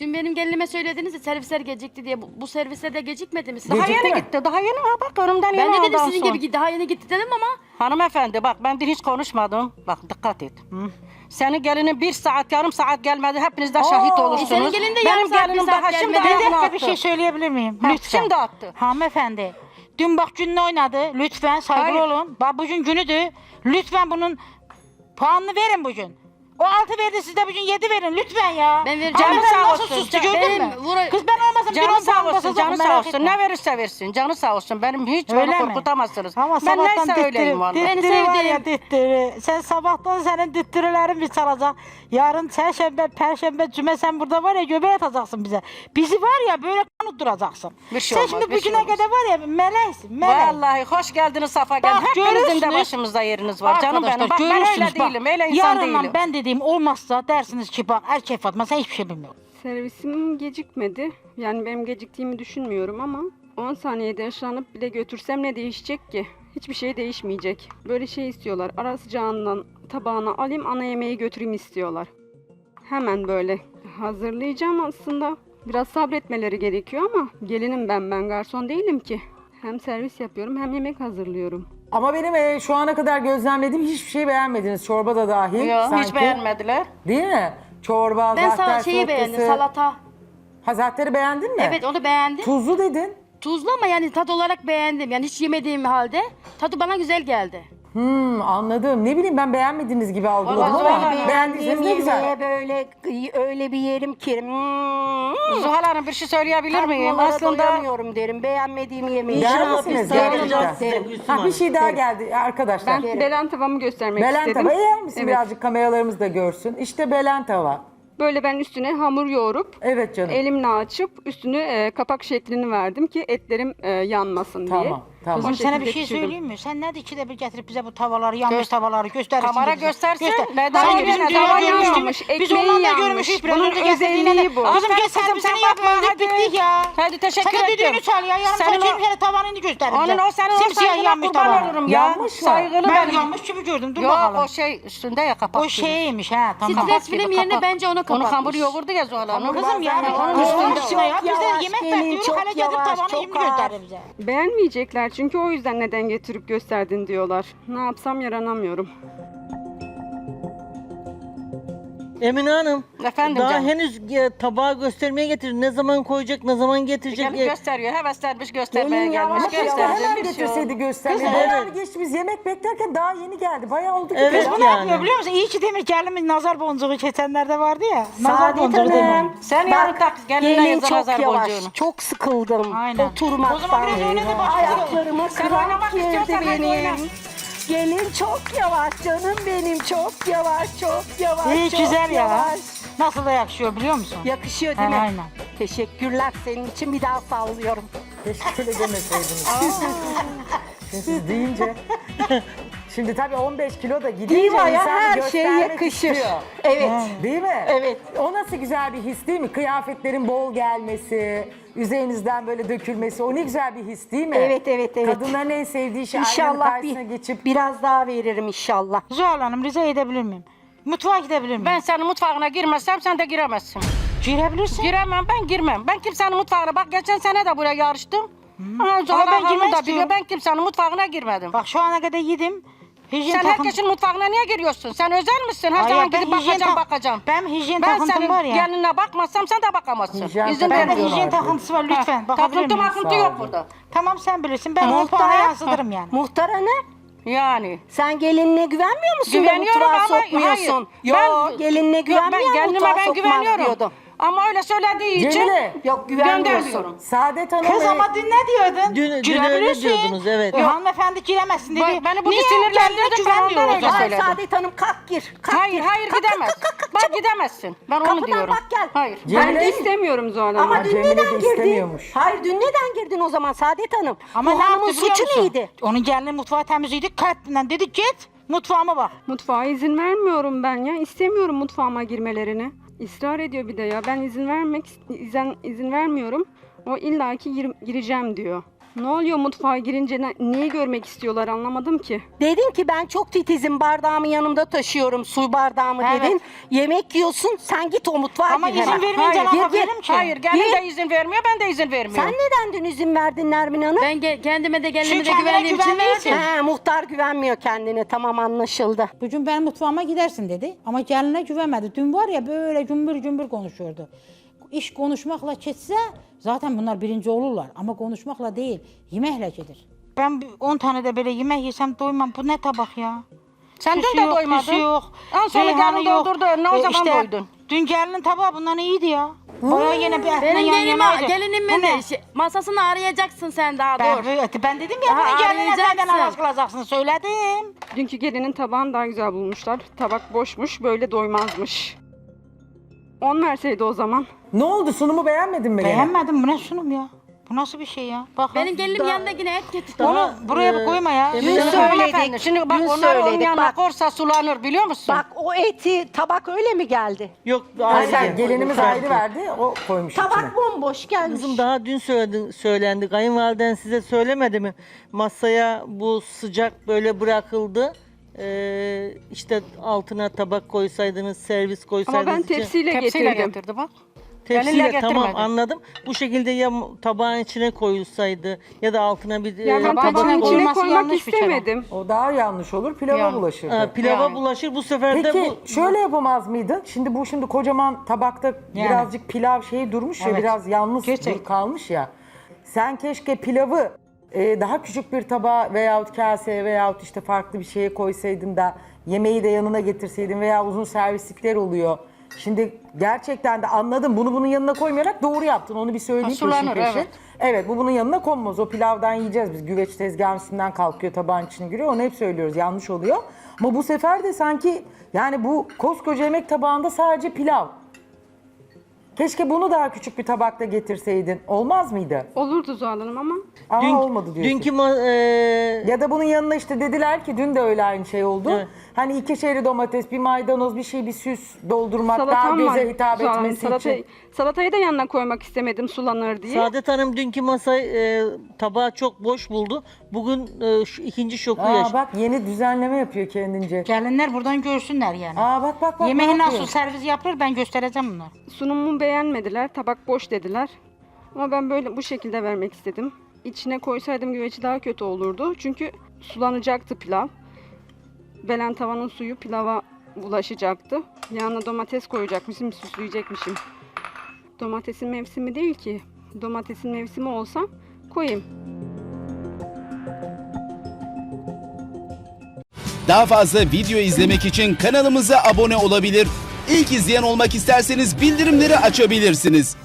Dün benim gelinime söylediniz ya servisler gecikti diye. Bu, bu servisler de gecikmedi mi? Daha Gecikti yeni mi? gitti. Daha yeni ha bak önümden Ben yeni de dedim aldı sizin son. gibi daha yeni gitti dedim ama Hanımefendi bak ben de hiç konuşmadım. Bak dikkat et. Senin gelinin bir saat yarım saat gelmedi. Hepiniz de şahit olursunuz. e senin gelin de yarım Benim saat, bir gelinim saat daha şimdi gelmedi. Bir ayağını dakika bir attı. şey söyleyebilir miyim? Lütfen. şimdi attı. Hanımefendi. Dün bak gününü oynadı. Lütfen saygılı Hayır. olun. Bak bugün günüdü. Lütfen bunun puanını verin bugün. O altı verdi siz de bugün yedi verin lütfen ya. Ben vereceğim. Canı sağ olsun. Sustu Can- gördün benim mü? vura- Kız ben olmasam bir Canı on sağ puan olsun, canı sağ merak olsun. etme. Ne verirse versin, canı sağ olsun. Benim hiç Öyle beni mi? korkutamazsınız. Ama ben sabahtan neyse öyleyim valla. Beni Dittiri var ya dittiri. Sen sabahtan senin dittirilerin bir çalacak. Yarın çarşamba, perşembe, cüme sen burada var ya göbeğe atacaksın bize. Bizi var ya böyle unutturacaksın. Bir şey sen olmaz, şimdi bir şey bugüne olmaz. kadar var ya meleksin, melek. Vallahi hoş geldiniz Safa geldin. Bak, Hepinizin de görürsünüz. başımızda yeriniz var canım benim. Bak ben öyle görürsünüz bak. değilim, öyle insan Yarından değilim. ben dediğim olmazsa dersiniz ki bak erkek Fatma sen hiçbir şey bilmiyorsun. Servisim gecikmedi. Yani benim geciktiğimi düşünmüyorum ama 10 saniyede yaşlanıp bile götürsem ne değişecek ki? Hiçbir şey değişmeyecek. Böyle şey istiyorlar. Ara sıcağından tabağına alayım ana yemeği götüreyim istiyorlar. Hemen böyle hazırlayacağım aslında. Biraz sabretmeleri gerekiyor ama gelinim ben ben garson değilim ki. Hem servis yapıyorum hem yemek hazırlıyorum. Ama benim e, şu ana kadar gözlemlediğim hiçbir şey beğenmediniz. Çorba da dahil. Yok, sanki. hiç beğenmediler. Değil mi? Çorba, ben zahter sal şeyi beğendim salatası. salata. Ha zahteri beğendin mi? Evet onu beğendim. Tuzlu dedin. Tuzlu ama yani tat olarak beğendim. Yani hiç yemediğim halde tadı bana güzel geldi. Hmm, anladım. Ne bileyim ben beğenmediğiniz gibi algıladım Vallahi ama beğendiyseniz ne güzel. böyle öyle bir yerim ki. Hmm, Zuhal Hanım bir şey söyleyebilir miyim? Aslında doyamıyorum derim. Beğenmediğim yemeği. Der İnşallah misiniz biz. Ha, bir şey daha geldi arkadaşlar. Ben belen tavamı göstermek Belen istedim. tava yer misin Evet. birazcık kameralarımız da görsün. İşte belen tava. Böyle ben üstüne hamur yoğurup Evet canım. Elimle açıp üstünü e, kapak şeklini verdim ki etlerim e, yanmasın diye. Tamam, tamam. Kızım sana bir şey söyleyeyim mi? Sen ne ikide bir getirip bize bu tavaları, yanmış Göz- tavaları gösterirsin. Kamera bize. göstersin, Göster. neden Sanki öyle bizim bir dünya tava yanmamış, Biz ondan da yanmış. görmüşüz. Bunun özelliği bu. Kızım gel sen kızım, bize sen yapma. Hadi bittik ya. Hadi teşekkür Sana ederim. düdüğünü çal ya. Yarın saçayım seni tavanını göster bize. onun o senin o saygına yanmış kurban olurum ya. Yanmış mı? Saygılı Ben yanmış gibi gördüm. Dur Yok bakalım. o şey üstünde ya kapak. O şeymiş ha tamam. Stres film yerine bence onu Onu kapatmış. hamuru yoğurdu ya Zuhal Hanım. Kızım yani Onun üstünde. ya. Biz de yavaş, yemek bekliyoruz. çok Hala getir yavaş, tavanı çok şimdi ağır. göster bize. Beğenmeyecekler çünkü o yüzden neden getirip gösterdin diyorlar. Ne yapsam yaranamıyorum. Emine Hanım. Efendim Daha canım. henüz e, tabağı göstermeye getir. Ne zaman koyacak, ne zaman getirecek Gelip gösteriyor. Heveslenmiş göstermeye Gelin gelmiş. yavaş Keşke hemen Gösterdi. Bir şey getirseydi oldu. göstermeyi. Kızım, Bayağı evet. geçti biz yemek beklerken daha yeni geldi. Bayağı oldu ki. Evet. Kız bu ne Yani. yapıyor biliyor musun? İyi ki demiş gelin nazar boncuğu geçenlerde vardı ya. Nazar Saadet boncuğu demiş. Hanım. Sen yarın tak, gelinle gelin çok nazar yavaş. boncuğunu. Çok sıkıldım Aynen. oturmaktan. O zaman biraz oyna da başlayalım. Ayaklarıma Sen kramp oynamak girdi istiyorsan hadi oyna. benim. Gelin çok yavaş canım benim çok yavaş çok yavaş İyi çok güzel ya. yavaş. Nasıl da yakışıyor biliyor musun? Yakışıyor değil Ha, mi? aynen. Teşekkürler senin için bir daha sallıyorum. Keşke öyle demeseydiniz. Şimdi siz deyince. Şimdi tabii 15 kilo da gidince Divaya insan her şey göstermek yakışır. istiyor. Evet. Değil mi? Evet. O nasıl güzel bir his değil mi? Kıyafetlerin bol gelmesi, üzerinizden böyle dökülmesi. O ne güzel bir his değil mi? Evet, evet, evet. Kadınların en sevdiği şey aynanın İnşallah karşısına bir, geçip biraz daha veririm inşallah. Zuhal Hanım rica edebilir miyim? Mutfağa gidebilir miyim? Ben senin mutfağına girmezsem sen de giremezsin. Girebilirsin. Giremem ben girmem. Ben kimsenin mutfağına bak geçen sene de buraya yarıştım. Ha, Zuhal Ama ben Hanım girmek da istiyorum. ben kimsenin mutfağına girmedim. Bak şu ana kadar yedim. Hijyen sen takım- herkesin mutfağına niye giriyorsun? Sen özel misin? Her Hayır, zaman ben gidip hijyen bakacağım tak- bakacağım. Ben hijyen Ben takıntım senin var ya. gelinine bakmazsam sen de bakamazsın. Hijyen İzin takıntı vermiyorum. hijyen var. takıntısı var lütfen. Ha, Bakabilir Takıntı miyim? makıntı Sağ yok olun. burada. Tamam sen bilirsin. Ben onu puana yansıtırım yani. Muhtar anne Yani. sen gelinine güvenmiyor musun da Güveniyorum mutfağa ama sokmuyorsun? hayır. Yok gelinine güvenmiyor ben mutfağa ben sokmaz güveniyorum. diyordum. Ama öyle söylediği için Cemile, Yok göndermiyorum. Saadet Hanım Kız ve- ama dün ne diyordun? Dün- dün öyle diyordunuz, evet. E, hanımefendi giremezsin dedi. Bak, beni bu Niye? sinirlendirdi, Kendine ben ondan diyor o öyle zaman. Ay söyledim. Saadet Hanım kalk gir. Kalk Hayır gir. hayır Kalk, gidemez. kalk, kalk, kalk, Bak çabuk. gidemezsin. Ben onu Kapıdan diyorum. bak gel. Hayır. Cemile- Ben de istemiyorum Zuhal Hanım. Ama dün Cemile de neden girdin? istemiyormuş. Hayır dün neden girdin o zaman Saadet Hanım? Ama Bu ne hanımın yaptı biliyor suçu musun? neydi? Onun gelini mutfağı temizleydi. Kalbinden dedi git mutfağıma bak. Mutfağa izin vermiyorum ben ya. İstemiyorum mutfağıma girmelerini. İsrar ediyor bir de ya. Ben izin vermek izin, izin vermiyorum. O illaki gir- gireceğim diyor. Ne oluyor mutfağa girince ne- neyi görmek istiyorlar anlamadım ki. Dedin ki ben çok titizim bardağımı yanımda taşıyorum su bardağımı Evet. dedin. Yemek yiyorsun sen git o mutfağa Ama gir izin hemen. vermeyince Hayır, ne gir, yapabilirim ki? Hayır gelin Gir. de izin vermiyor ben de izin vermiyorum. Sen neden dün izin verdin Nermin Hanım? Ben ge- kendime de gelinime de kendine güvendiğim için güvendiği verdim. He, muhtar güvenmiyor kendine tamam anlaşıldı. Bugün benim mutfağıma gidersin dedi. Ama geline güvenmedi. Dün var ya böyle cümbür cümbür konuşuyordu. İş konuşmakla geçse zaten bunlar birinci olurlar. Ama konuşmakla değil, yemekle gelir. Ben 10 tane de böyle yemek yesem doymam. Bu ne tabak ya? Sen dün de yok, doymadın. püsü yok. En sonu reyhanı gelin yok. doldurdu. Ne o E, zaman işte, doydun? Dün gelinin tabağı bundan iyiydi ya. Bayağı yine bir etle Benim yan gelinime, yanaydı. gelinimin Bu ne? şey- masasını arayacaksın sen daha Ben, dur. evet, ben dedim ya Daha bunu geline arayacaksın. senden kılacaksın söyledim. Dünkü gelinin tabağını daha güzel bulmuşlar. Tabak boşmuş böyle doymazmış. 10 verseydi o zaman. Ne oldu sunumu beğenmedin mi? gene? Beğenmedim bu ne sunum ya? Bu nasıl bir şey ya? Bak Benim gelinim yanında yine et getirdi. onu buraya bir koyma ya. Dün Şimdi söyledik, Şimdi bak dün onlar onun söyledik, yanına bak. korsa sulanır biliyor musun? Bak o eti tabak öyle mi geldi? Yok ayrı. hayır, gelinimiz ayrı verdi. O koymuş içine. Tabak bomboş gelmiş. Kızım daha dün söyledi, söylendi. Kayınvaliden size söylemedi mi? Masaya bu sıcak böyle bırakıldı. Ee, işte altına tabak koysaydınız, servis koysaydınız. Ama ben içine- tepsiyle, Tepsiyle getirdim. getirdi bak. Tepsiyle tamam getirmedi. anladım. Bu şekilde ya tabağın içine koyulsaydı ya da altına bir Ya e, ben tabağın tabağın içine içine koymak yanlış bir kere. istemedim. O daha yanlış olur. Pilava Yani. bulaşırdı. e, pilava Yani. bulaşır. Bu sefer de Peki bu şöyle yapamaz mıydın? Şimdi bu şimdi kocaman tabakta birazcık pilav şeyi durmuş ya Evet. biraz yalnız kalmış ya. Sen keşke pilavı e, daha küçük bir tabağa veyahut kaseye veyahut işte farklı bir şeye koysaydın da yemeği de yanına getirseydin veya uzun servislikler oluyor. Şimdi gerçekten de anladım. Bunu bunun yanına koymayarak doğru yaptın. Onu bir söyleyeyim sulanır, peşin peşin. evet. Evet bu bunun yanına konmaz. O pilavdan yiyeceğiz biz. Güveç tezgahın üstünden kalkıyor tabağın içine giriyor. Onu hep söylüyoruz. Yanlış oluyor. Ama bu sefer de sanki yani bu koskoca yemek tabağında sadece pilav. Keşke bunu daha küçük bir tabakta getirseydin. Olmaz mıydı? Olurdu Zuhal Hanım ama Ama dün, olmadı diyorsun. dünkü ma- e, Ya da bunun yanına işte dediler ki dün de öyle aynı şey oldu. Evet. Hani iki çeri domates, bir maydanoz, bir şey bir süs doldurmak daha salatam var. göze hitap Zuhal Hanım. etmesi Salatayı, için. salatayı da yanına koymak istemedim sulanır diye. Saadet Hanım dünkü masayı e, tabağı çok boş buldu. Bugün e, şu ikinci şoku Aa yaşadı. bak yeni düzenleme yapıyor kendince. Gelinler buradan görsünler yani. Aa bak bak bak. Yemeği ne nasıl servis yapılır ben göstereceğim bunlar. Sunumumu beğenmediler. Tabak boş dediler. Ama ben böyle bu şekilde vermek istedim. İçine koysaydım güveci daha kötü olurdu. Çünkü sulanacaktı pilav. Belen tavanın suyu pilava bulaşacaktı. Yanına domates koyacakmışım, süsleyecekmişim. Domatesin mevsimi değil ki. Domatesin mevsimi olsa koyayım. Daha fazla video izlemek için kanalımıza abone olabilir. İlk izleyen olmak isterseniz bildirimleri açabilirsiniz.